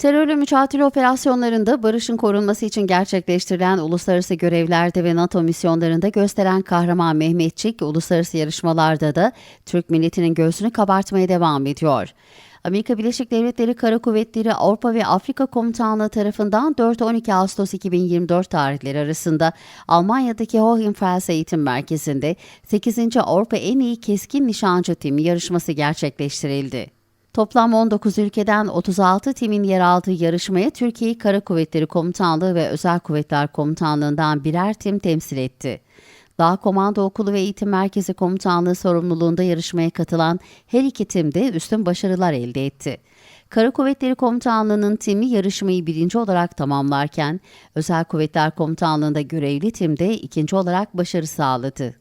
Terörle mücadele operasyonlarında barışın korunması için gerçekleştirilen uluslararası görevlerde ve NATO misyonlarında gösteren kahraman Mehmetçik, uluslararası yarışmalarda da Türk milletinin göğsünü kabartmaya devam ediyor. Amerika Birleşik Devletleri Kara Kuvvetleri Avrupa ve Afrika Komutanlığı tarafından 4-12 Ağustos 2024 tarihleri arasında Almanya'daki Hohenfels Eğitim Merkezi'nde 8. Avrupa En İyi Keskin Nişancı Timi yarışması gerçekleştirildi. Toplam 19 ülkeden 36 timin yer aldığı yarışmaya Türkiye'yi Kara Kuvvetleri Komutanlığı ve Özel Kuvvetler Komutanlığı'ndan birer tim temsil etti. Dağ Komando Okulu ve Eğitim Merkezi Komutanlığı sorumluluğunda yarışmaya katılan her iki tim de üstün başarılar elde etti. Kara Kuvvetleri Komutanlığı'nın timi yarışmayı birinci olarak tamamlarken, Özel Kuvvetler Komutanlığı'nda görevli tim de ikinci olarak başarı sağladı.